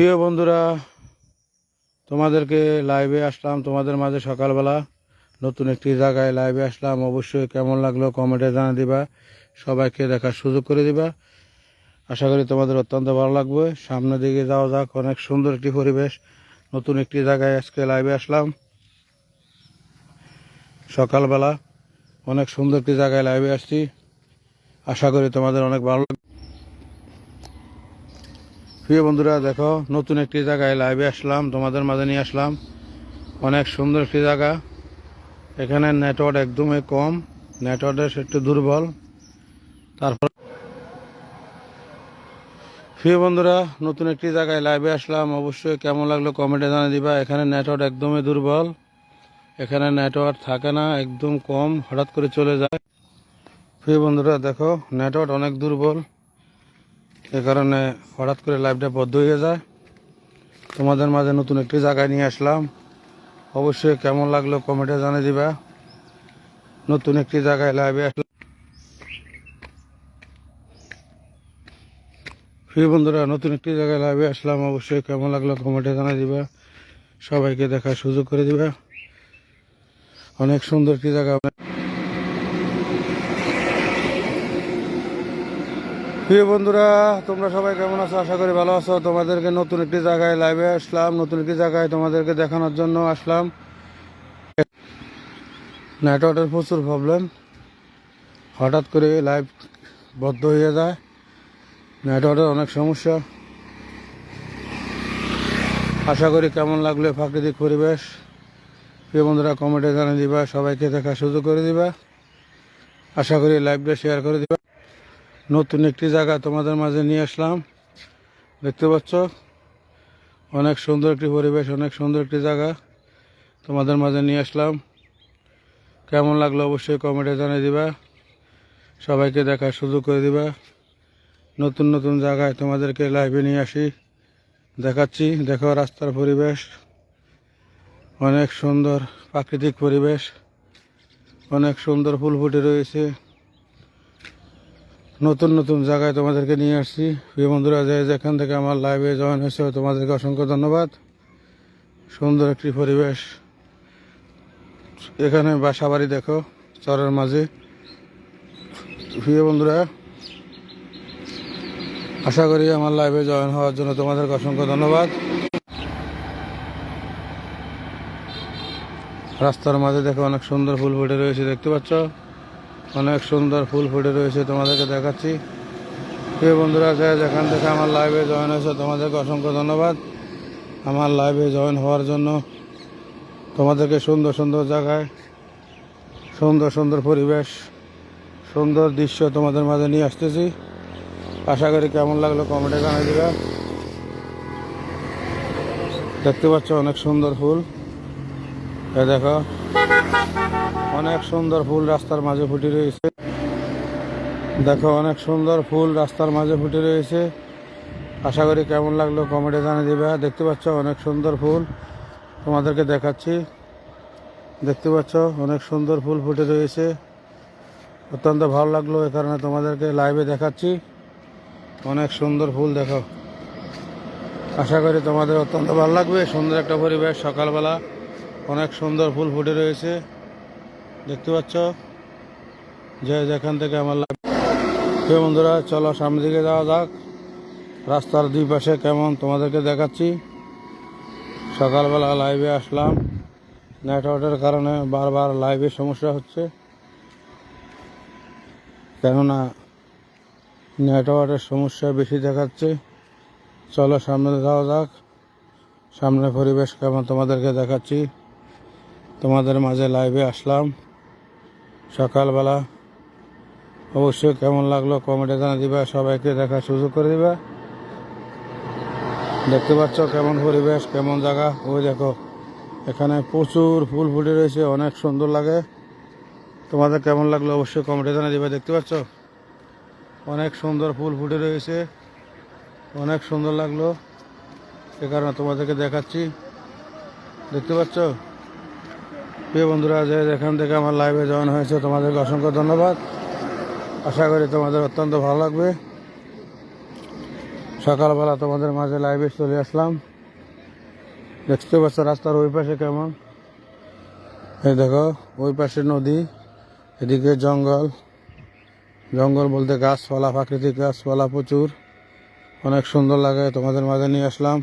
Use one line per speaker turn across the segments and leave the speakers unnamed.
প্রিয় বন্ধুরা, তোমাদেরকে লাইভে আসলাম। তোমাদের মাঝে সকালবেলা নতুন একটি জায়গায় লাইভে আসলাম। অবশ্যই কেমন লাগল কমেন্টে জানা দিবা, সবাইকে দেখার সুযোগ করে দিবা। আশা করি তোমাদের অত্যন্ত ভালো লাগবে। সামনের দিকে যাওয়া যাক, অনেক সুন্দর একটি পরিবেশ। নতুন একটি জায়গায় আজকে লাইভে আসলাম। সকালবেলা অনেক সুন্দর একটি জায়গায় লাইভে আসছি। আশা করি তোমাদের অনেক ভালো প্রিয় বন্ধুরা, দেখো, নতুন একটি জায়গায় লাইভে আসলাম, তোমাদের মাঝে নিয়ে আসলাম। অনেক সুন্দর একটি জায়গা। এখানে নেটওয়ার্ক একদমই কম নেটওয়ার্ক একটু দুর্বল। তারপর প্রিয় বন্ধুরা, নতুন একটি জায়গায় লাইভে আসলাম। অবশ্যই কেমন লাগল কমেন্টে জানিয়ে দিবা। এখানে নেটওয়ার্ক একদমই দুর্বল। এখানে নেটওয়ার্ক থাকে না, একদম কম, হঠাৎ করে চলে যায়। প্রিয় বন্ধুরা, দেখো নেটওয়ার্ক অনেক দুর্বল। এ কারণে হঠাৎ করে লাইভটা বদ্ধ হয়ে যায়। তোমাদের মাঝে নতুন একটি জায়গায় নিয়ে আসলাম। অবশ্যই কেমন লাগল কমেন্টে জানিয়ে দিবা। নতুন একটি জায়গায় লাইভে আসলাম। প্রিয় বন্ধুরা, নতুন একটি জায়গায় লাইভে আসলাম। অবশ্যই কেমন লাগল কমেন্টে জানিয়ে দিবা। সবাইকে দেখার সুযোগ করে দিবা। অনেক সুন্দর একটি জায়গা। প্রিয় বন্ধুরা, তোমরা সবাই কেমন আছো? আশা করি ভালো আছো। তোমাদেরকে নতুন একটি জায়গায় লাইভে আসলাম। নতুন একটি জায়গায় তোমাদেরকে দেখানোর জন্য আসলাম। নেটওয়ার্কের প্রচুর প্রবলেম হঠাৎ করে লাইভ বদ্ধ হয়ে যায়। নেটওয়ার্কের অনেক সমস্যা। আশা করি কেমন লাগল প্রাকৃতিক পরিবেশ। প্রিয় বন্ধুরা কমেন্টে জানিয়ে দিবা। সবাইকে দেখার সুযোগ করে দিবা। আশা করি লাইভটা শেয়ার করে দিবা। নতুন একটি জায়গা তোমাদের মাঝে নিয়ে আসলাম। দেখতে পাচ্ছ? অনেক সুন্দর একটি পরিবেশ, অনেক সুন্দর একটি জায়গা তোমাদের মাঝে নিয়ে আসলাম। কেমন লাগল অবশ্যই কমেন্টে জানিয়ে দিবা। সবাইকে দেখার সুযোগ করে দিবা। নতুন নতুন জায়গায় তোমাদেরকে লাইভে নিয়ে আসি, দেখাচ্ছি। দেখো রাস্তার পরিবেশ, অনেক সুন্দর প্রাকৃতিক পরিবেশ, অনেক সুন্দর ফুল ফুটে রয়েছে। নতুন নতুন জায়গায় তোমাদেরকে নিয়ে আসছি। প্রিয় বন্ধুরা, যে যেখান থেকে আমার লাইভে জয়েন হয়েছে, তোমাদেরকে অসংখ্য ধন্যবাদ। সুন্দর একটি পরিবেশ। এখানে বাসা বাড়ি দেখো, চরের মাঝে। প্রিয় বন্ধুরা, আশা করি আমার লাইভে জয়েন হওয়ার জন্য তোমাদেরকে অসংখ্য ধন্যবাদ। রাস্তার মাঝে দেখো অনেক সুন্দর ফুল ফুটে রয়েছে, দেখতে পাচ্ছ? অনেক সুন্দর ফুল ফুটে রয়েছে তোমাদেরকে দেখাচ্ছি। প্রিয় বন্ধুরা যে যেখান থেকে আমার লাইভে জয়েন হয়েছে, তোমাদেরকে অসংখ্য ধন্যবাদ। আমার লাইভে জয়েন হওয়ার জন্য তোমাদেরকে সুন্দর সুন্দর জায়গায়, সুন্দর সুন্দর পরিবেশ, সুন্দর দৃশ্য তোমাদের মাঝে নিয়ে আসতেছি। আশা করি কেমন লাগল কমেন্টে জানাই দিবা। দেখতে পাচ্ছ অনেক সুন্দর ফুল। এ দেখো অনেক সুন্দর ফুল রাস্তার মাঝে ফুটে রয়েছে। দেখো, অনেক সুন্দর ফুল রাস্তার মাঝে ফুটে রয়েছে। আশা করি কেমন লাগল কমেন্টে জানিয়ে দিবা। দেখতে পাচ্ছ, অনেক সুন্দর ফুল তোমাদেরকে দেখাচ্ছি। দেখতে পাচ্ছ, অনেক সুন্দর ফুল ফুটে রয়েছে। অত্যন্ত ভালো লাগল এ কারণে তোমাদেরকে লাইভে দেখাচ্ছি। অনেক সুন্দর ফুল দেখো। আশা করি তোমাদের অত্যন্ত ভালো লাগবে। সুন্দর একটা পরিবেশ সকালবেলা। অনেক সুন্দর ফুল ফুটে রয়েছে। দেখতে পাচ্ছ? যে যেখান থেকে আমার লাগ- প্রিয় বন্ধুরা, চলো সামনের দিকে যাওয়া যাক। রাস্তার দুই পাশে কেমন তোমাদেরকে দেখাচ্ছি। সকালবেলা লাইভে আসলাম। নেটওয়ার্কের কারণে বারবার লাইভে সমস্যা হচ্ছে। কেননা নেটওয়ার্কের সমস্যা বেশি দেখাচ্ছে। চলো সামনে যাওয়া যাক। সামনে পরিবেশ কেমন তোমাদেরকে দেখাচ্ছি। তোমাদের মাঝে লাইভে আসলাম। সকালবেলা। অবশ্যই কেমন লাগল কমেন্টে জানা দিবা, সবাইকে দেখার সুযোগ করে দিবা। দেখতে পাচ্ছ কেমন পরিবেশ, কেমন জায়গা। ওই দেখো, এখানে প্রচুর ফুল ফুটে রয়েছে, অনেক সুন্দর লাগে। তোমাদের কেমন লাগল অবশ্যই কমেন্টে জানা দিবা, দেখতে পাচ্ছ? অনেক সুন্দর ফুল ফুটে রয়েছে, অনেক সুন্দর লাগল। এ কারণে তোমাদেরকে দেখাচ্ছি। দেখতে পাচ্ছ? প্রিয় বন্ধুরা, যে এখান থেকে আমার লাইভে জয়েন হয়েছে, তোমাদেরকে অসংখ্য ধন্যবাদ। আশা করি তোমাদের অত্যন্ত ভালো লাগবে। সকালবেলা তোমাদের মাঝে লাইভে চলে আসলাম। দেখতে পাচ্ছ রাস্তার ওই পাশে কেমন? এই দেখো, ওই পাশে নদী, এদিকে জঙ্গল। জঙ্গল বলতে গাছপালা, প্রাকৃতিক গাছপালা প্রচুর। অনেক সুন্দর লাগে, তোমাদের মাঝে নিয়ে আসলাম।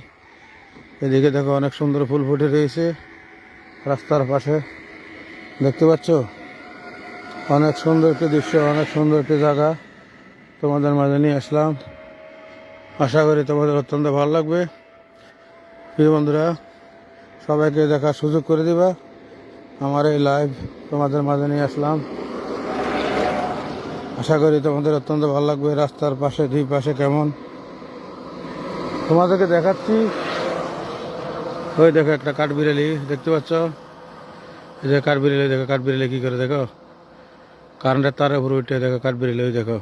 এদিকে দেখো অনেক সুন্দর ফুল ফুটে রয়েছে। রাস্তার পাশে। দেখতে পাচ্ছ? অনেক সুন্দর একটি দৃশ্য, অনেক সুন্দর একটি জায়গা। তোমাদের মাঝে নিয়ে আসলাম। আশা করি তোমাদের অত্যন্ত ভালো লাগবে। প্রিয় বন্ধুরা, সবাইকে দেখার সুযোগ করে দিবা। আমার এই লাইভ তোমাদের মাঝে নিয়ে আসলাম। আশা করি তোমাদের অত্যন্ত ভালো লাগবে। রাস্তার পাশে, দুই পাশে কেমন? তোমাদেরকে দেখাচ্ছি ওই দেখো একটা কাঠবিড়ালি দেখতে পাচ্ছ? এই যে কাঠবিড়ালি দেখো কাঠ কাঠবিড়ালি কী করে, দেখো? কারেন্টের তারে উপরে উঠে দেখো কাঠবিড়ালি ওই দেখো।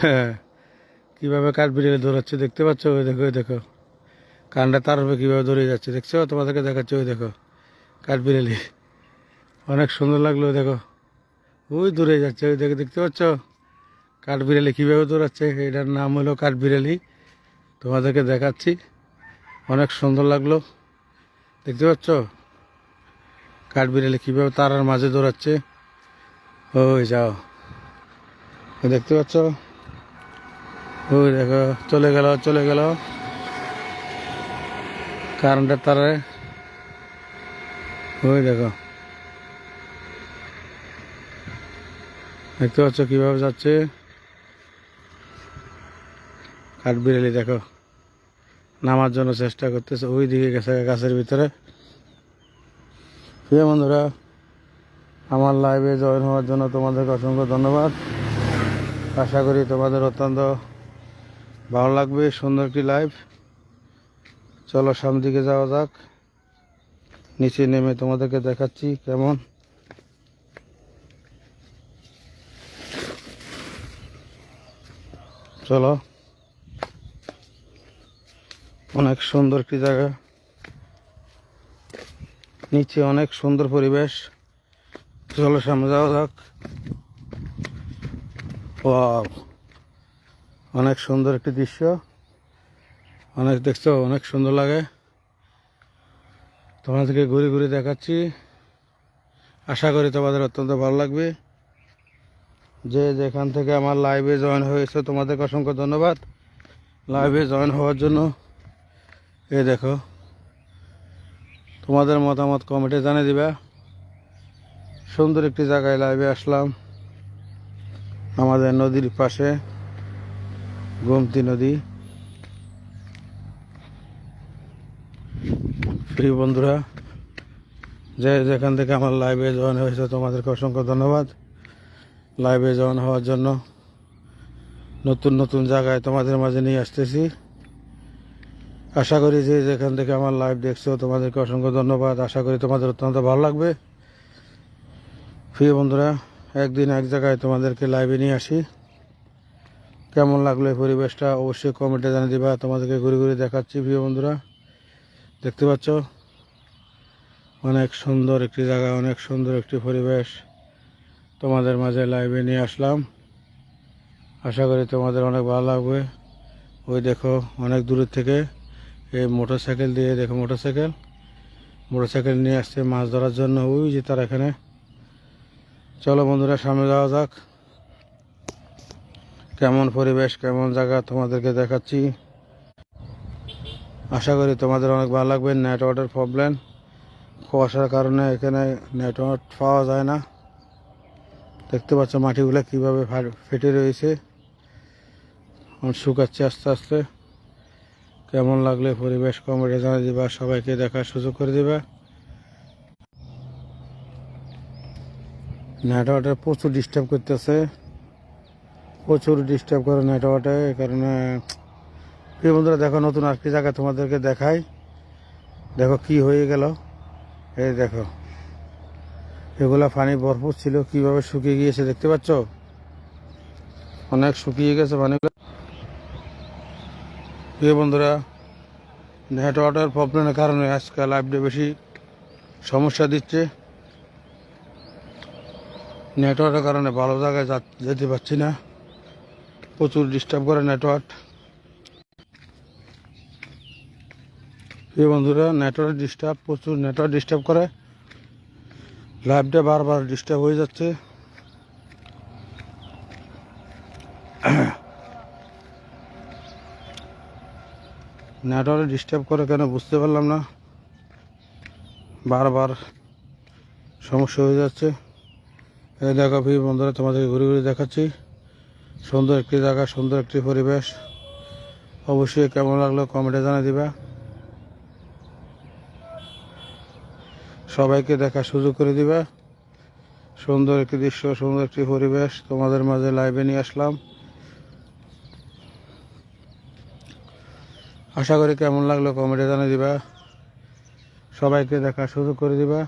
হ্যাঁ কীভাবে কাঠবিড়ালি দৌড়াচ্ছে দেখতে পাচ্ছ? ওই দেখো ওই দেখো। কারেন্টের তার উপরে কীভাবে দৌড়ে যাচ্ছে, দেখছ? তোমাদেরকে দেখাচ্ছে, ওই দেখো। কাঠবিড়ালি অনেক সুন্দর লাগল দেখো। ওই দূরে যাচ্ছে, ওই দেখে দেখতে পাচ্ছ? কাঠবিড়ালি কীভাবে দৌড়াচ্ছে? এটার নাম হলো কাঠবিড়ালি তোমাদেরকে দেখাচ্ছি। অনেক সুন্দর লাগল। দেখতে পাচ্ছ? কাঠবিড়ালি কীভাবে তারার মাঝে দৌড়াচ্ছে। ওই যাও। দেখতে পাচ্ছ? ওই দেখো, চলে গেল চলে গেল। কারেন্টের তারে। ওই দেখো। দেখতে পাচ্ছ কীভাবে যাচ্ছে? কাঠবিড়ালি দেখো। নামার জন্য চেষ্টা করতেছে ওই দিকে গেছে গাছের ভিতরে। প্রিয় বন্ধুরা, আমার লাইভে জয়েন হওয়ার জন্য তোমাদেরকে অসংখ্য ধন্যবাদ। আশা করি তোমাদের অত্যন্ত ভালো লাগবে সুন্দর একটি লাইভ চলো সামনের দিকে যাওয়া যাক। নিচে নেমে তোমাদেরকে দেখাচ্ছি কেমন। চলো। অনেক সুন্দর একটি জায়গা। নিচে অনেক সুন্দর পরিবেশ। চলো সামনে যাওয়া যাক! অনেক সুন্দর একটি দৃশ্য। অনেক দেখছ, অনেক সুন্দর লাগে। তোমাদেরকে ঘুরে ঘুরে দেখাচ্ছি। আশা করি তোমাদের অত্যন্ত ভালো লাগবে। যে যেখান থেকে আমার লাইভে জয়েন হয়েছে, তোমাদেরকে অসংখ্য ধন্যবাদ। লাইভে জয়েন হওয়ার জন্য এই দেখো। তোমাদের মতামত কমেন্টে জানিয়ে দিবা। সুন্দর একটি জায়গায় লাইভে আসলাম। আমাদের নদীর পাশে, গোমতী নদী। প্রিয় বন্ধুরা, যে যেখান থেকে আমার লাইভে জয়েন হয়েছে, তোমাদেরকে অসংখ্য ধন্যবাদ। লাইভে জয়েন হওয়ার জন্য নতুন নতুন জায়গায় তোমাদের মাঝে নিয়ে আসতেছি। আশা করি যে যেখান থেকে আমার লাইভ দেখছ, তোমাদেরকে অসংখ্য ধন্যবাদ। আশা করি তোমাদের অত্যন্ত ভালো লাগবে। প্রিয় বন্ধুরা, একদিন এক জায়গায় তোমাদেরকে লাইভে নিয়ে আসি। কেমন লাগল এই পরিবেশটা? অবশ্যই কমেন্টে জানিয়ে দিবা। তোমাদেরকে ঘুরে ঘুরে দেখাচ্ছি, প্রিয় বন্ধুরা। দেখতে পাচ্ছ? অনেক সুন্দর একটি জায়গা, অনেক সুন্দর একটি পরিবেশ। তোমাদের মাঝে লাইভে নিয়ে আসলাম। আশা করি তোমাদের অনেক ভালো লাগবে। ওই দেখো, অনেক দূরের থেকে এই মোটর সাইকেল দিয়ে, দেখো মোটর সাইকেল মোটর সাইকেল নিয়ে আসছে মাছ ধরার জন্য। ওই যে তার এখানে। চলো বন্ধুরা, সামনে যাওয়া যাক। কেমন পরিবেশ, কেমন জায়গা তোমাদেরকে দেখাচ্ছি। আশা করি তোমাদের অনেক ভালো লাগবে। নেটওয়ার্কের প্রবলেম কুয়াশার কারণে এখানে নেটওয়ার্ক পাওয়া যায় না। দেখতে পাচ্ছ মাটিগুলো কীভাবে ফেটে রয়েছে। শুকাচ্ছে আস্তে আস্তে। কেমন লাগলে পরিবেশ কমেন্টে জানিয়ে দিবা, সবাইকে দেখার সুযোগ করে দিবা। নেটওয়ার্কটা প্রচুর ডিস্টার্ব করতেছে। প্রচুর ডিস্টার্ব করে নেটওয়ার্কে এই কারণে, প্রিয় বন্ধুরা, দেখো নতুন আরেকটি জায়গা তোমাদেরকে দেখাই। দেখো কি হয়ে গেল। এই দেখো, এগুলা পানি ভরপুর ছিল, কীভাবে শুকিয়ে গিয়েছে দেখতে পাচ্ছ? অনেক শুকিয়ে গেছে পানিগুলো। প্রিয় বন্ধুরা নেটওয়ার্কের প্রবলেমের কারণে আজকাল লাইফটা বেশি সমস্যা দিচ্ছে। নেটওয়ার্কের কারণে ভালো জায়গায় যেতে পারছি না। প্রচুর ডিস্টার্ব করে নেটওয়ার্ক প্রিয় বন্ধুরা নেটওয়ার্ক ডিস্টার্ব প্রচুর নেটওয়ার্ক ডিস্টার্ব করে। লাইভটা বারবার ডিস্টার্ব হয়ে যাচ্ছে। নেটওয়ার্ক ডিস্টার্ব করে কেন বুঝতে পারলাম না। বারবার সমস্যা হয়ে যাচ্ছে। এই দেখো ফি বন্ধুরা, তোমাদেরকে ঘুরে ঘুরে দেখাচ্ছি। সুন্দর একটি জায়গা, সুন্দর একটি পরিবেশ। অবশ্যই কেমন লাগল কমেন্টে জানিয়ে দিবা। সবাইকে দেখার সুযোগ করে দিবা। সুন্দর একটি দৃশ্য, সুন্দর একটি পরিবেশ তোমাদের মাঝে লাইভে নিয়ে আসলাম। আশা করি কেমন লাগল কমেন্টে জানিয়ে দিবা। সবাইকে দেখা সুযোগ করে দিবা।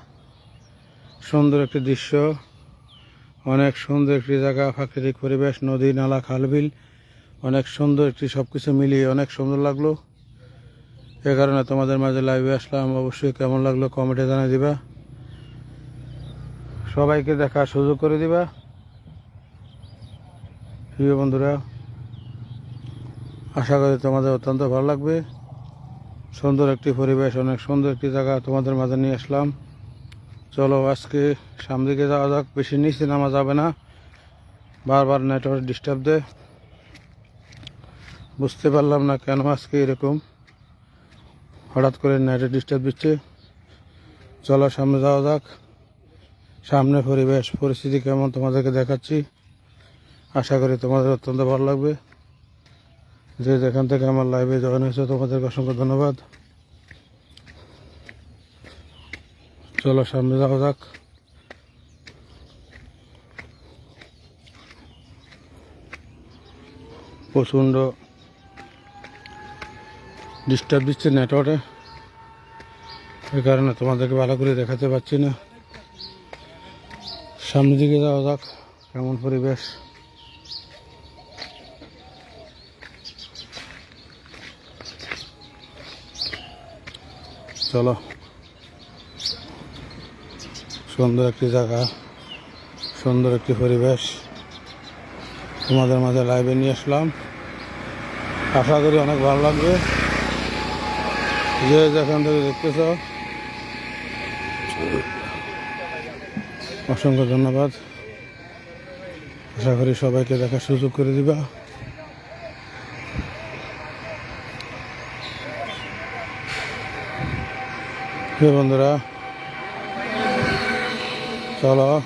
সুন্দর একটি দৃশ্য। অনেক সুন্দর একটি জায়গা, প্রাকৃতিক পরিবেশ, নদী, নালা, খালবিল। অনেক সুন্দর একটি সব কিছু মিলিয়ে অনেক সুন্দর লাগল। এ কারণে তোমাদের মাঝে লাইভে আসলাম। অবশ্যই কেমন লাগল কমেন্টে জানিয়ে দিবা। সবাইকে দেখা সুযোগ করে দিবা। প্রিয় বন্ধুরা আশা করি তোমাদের অত্যন্ত ভালো লাগবে। সুন্দর একটি পরিবেশ, অনেক সুন্দর একটি জায়গা তোমাদের মাঝে নিয়ে আসলাম। চলো আজকে সামনে দিকে যাওয়া যাক, বেশি নিচে নামা যাবে না। বারবার নেটওয়ার্ক ডিস্টার্ব দেয় বুঝতে পারলাম না কেন আজকে এরকম। হঠাৎ করে নেটে ডিস্টার্ব দিচ্ছে। চলো সামনে যাওয়া যাক। সামনে পরিবেশ, পরিস্থিতি কেমন তোমাদেরকে দেখাচ্ছি। আশা করি তোমাদের অত্যন্ত ভালো লাগবে। যে যেখান থেকে আমার লাইভে জয়েন হয়েছে, তোমাদেরকে অসংখ্য ধন্যবাদ। চলো, সামনে যাওয়া যাক। প্রচণ্ড ডিস্টার্ব দিচ্ছে নেটওয়ার্কে এই কারণে তোমাদেরকে ভালো করে দেখাতে পারছি না। সামনের দিকে যাওয়া যাক, কেমন পরিবেশ। চলো। সুন্দর একটি জায়গা, সুন্দর একটি পরিবেশ। তোমাদের মাঝে লাইভে নিয়ে আসলাম। আশা করি অনেক ভালো লাগবে। যে যেখান থেকে দেখতেছ, অসংখ্য ধন্যবাদ। আশা করি সবাইকে দেখার সুযোগ করে দিবা। বন্ধুরা, চলো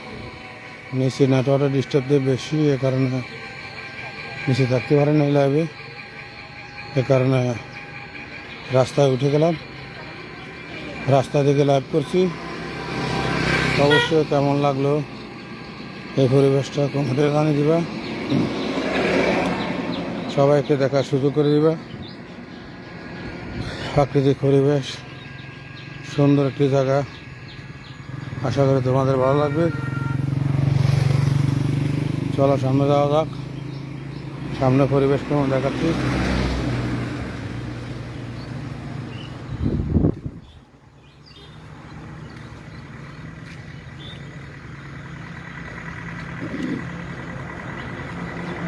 নিচে নেটওয়ার্কের ডিস্টার্ব দিয়ে বেশি, এ কারণে নিচে থাকতে পারে না লাইভে এ। কারণে রাস্তায় উঠে গেলাম। রাস্তা থেকে লাইভ করছি। অবশ্যই কেমন লাগল? এই পরিবেশটা কমেন্টে জানিয়ে দিবা? সবাইকে দেখার সুযোগ করে দিবা। প্রাকৃতিক পরিবেশ। সুন্দর একটি জায়গা। আশা করি তোমাদের ভালো লাগবে। চলো সামনে যাওয়া যাক। সামনে পরিবেশ কেমন দেখাচ্ছি।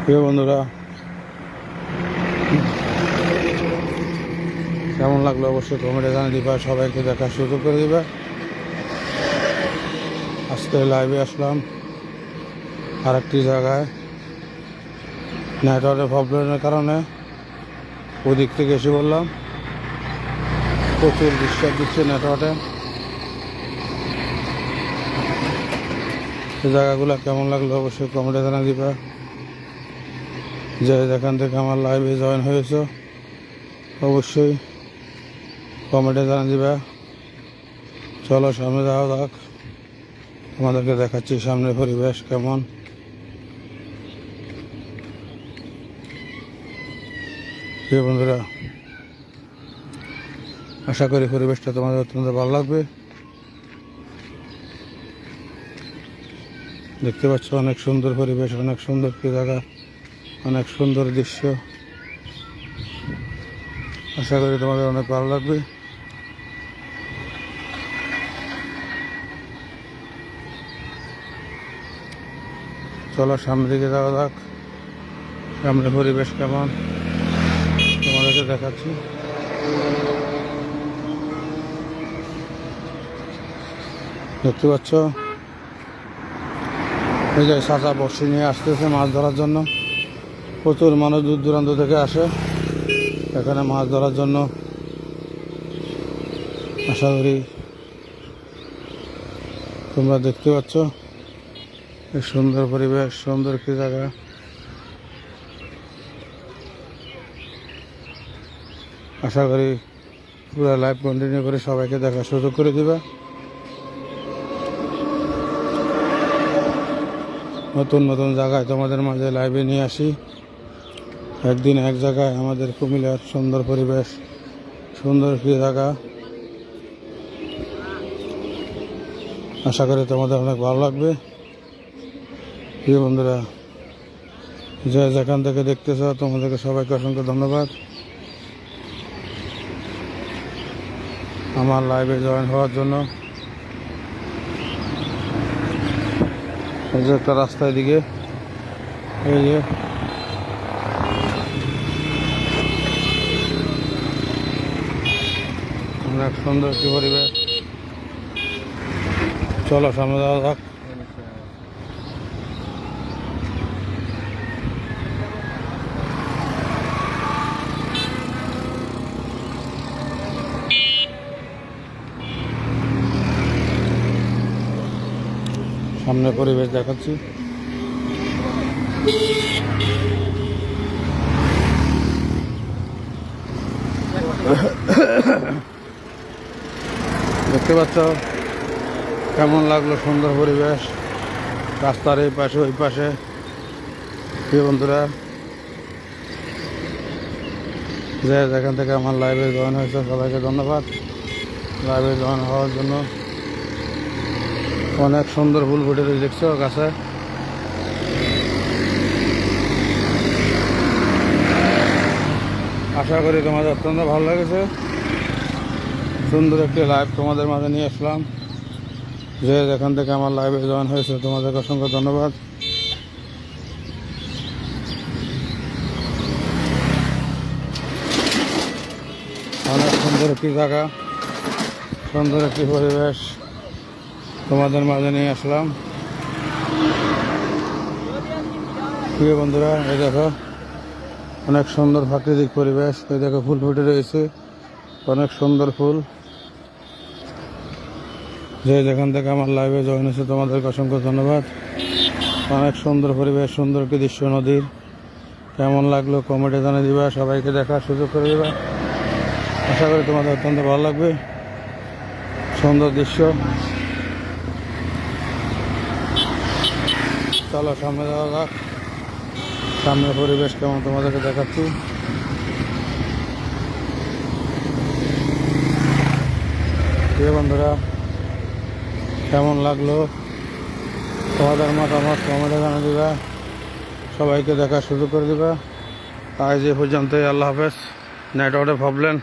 প্রিয় বন্ধুরা লাগল অবশ্যই কমেন্টে জানিয়ে দিবা, সবাইকে দেখার সুযোগ করে দিবা। আজকে লাইভে আসলাম আর একটি জায়গায় নেটওয়ার্কের প্রবলেমের কারণে ওদিক থেকে এসে বললাম, প্রচুর ডিস্টার্ব দিচ্ছে নেটওয়ার্কে জায়গাগুলো কেমন লাগল অবশ্যই কমেন্টে জানিয়ে দিবা। যে যেখান থেকে আমার লাইভে জয়েন হয়েছে, অবশ্যই কমেন্টে জানিয়ে দিবা। চলো সামনে যাওয়া যাক। তোমাদেরকে দেখাচ্ছি সামনে পরিবেশ কেমন। বন্ধুরা, আশা করি পরিবেশটা তোমাদের অত্যন্ত ভালো লাগবে। দেখতে পাচ্ছ অনেক সুন্দর পরিবেশ, অনেক সুন্দর একটি জায়গা, অনেক সুন্দর দৃশ্য। আশা করি তোমাদের অনেক ভালো লাগবে। চলো সামনে দিকে যাওয়া যাক। সামনে পরিবেশ কেমন? তোমাদেরকে দেখাচ্ছি। দেখতে পাচ্ছ? এই যে সাঁচা বর্ষি নিয়ে আসতেছে মাছ ধরার জন্য। প্রচুর মানুষ দূর দূরান্ত থেকে আসে। এখানে মাছ ধরার জন্য আশা করি তোমরা দেখতে পাচ্ছ। সুন্দর পরিবেশ, সুন্দর কি জায়গা। আশা করি পুরো লাইভ কন্টিনিউ করে সবাইকে দেখার সুযোগ করে দিবা। নতুন নতুন জায়গায় তোমাদের মাঝে লাইভে নিয়ে আসি। একদিন এক জায়গায় আমাদের কুমিল্লার সুন্দর পরিবেশ, সুন্দর কি জায়গা। আশা করি তোমাদের অনেক ভালো লাগবে। প্রিয় বন্ধুরা যে যেখান থেকে দেখতেছ, তোমাদেরকে সবাইকে অসংখ্য ধন্যবাদ। আমার লাইভে জয়েন হওয়ার জন্য। এই যে একটা রাস্তার দিকে এই যে। অনেক সুন্দর একটি পরিবেশ। চলো সামনে যাওয়া যাক। সামনে পরিবেশ দেখাচ্ছি। দেখতে পাচ্ছ? কেমন লাগল সুন্দর পরিবেশ? রাস্তার এই পাশে, ওই পাশে। প্রিয় বন্ধুরা, যে যেখান থেকে আমার লাইভে জয়েন হয়েছে, সবাইকে ধন্যবাদ। লাইভে জয়েন হওয়ার জন্য অনেক সুন্দর ফুল ফুটে রয়েছে, দেখছ গাছে? আশা করি তোমাদের অত্যন্ত ভালো লেগেছে। সুন্দর একটি লাইভ তোমাদের মাঝে নিয়ে আসলাম। যে যেখান থেকে আমার লাইভে জয়েন হয়েছে, তোমাদেরকে অসংখ্য ধন্যবাদ। অনেক সুন্দর একটি জায়গা, সুন্দর একটি পরিবেশ। তোমাদের মাঝে নিয়ে আসলাম। প্রিয় বন্ধুরা, এই দেখো, অনেক সুন্দর প্রাকৃতিক পরিবেশ। এই দেখো, ফুল ফুটে রয়েছে। অনেক সুন্দর ফুল। যে যেখান থেকে আমার লাইভে জয়েন হয়েছে, তোমাদেরকে অসংখ্য ধন্যবাদ। অনেক সুন্দর পরিবেশ, সুন্দর একটি দৃশ্য নদীর। কেমন লাগল কমেন্টে জানিয়ে দিবা, সবাইকে দেখার সুযোগ করে দিবা। আশা করি তোমাদের অত্যন্ত ভালো লাগবে। সুন্দর দৃশ্য। চলো সামনে যাওয়া যাক সামনের পরিবেশ কেমন তোমাদেরকে দেখাচ্ছি। বন্ধুরা, কেমন লাগল? তোমাদের মতামত কমেন্টে জানা দিবা। সবাইকে দেখার সুযোগ করে দিবা। আজ এ পর্যন্তই, আল্লাহ হাফেজ। নেটওয়ার্কে প্রবলেম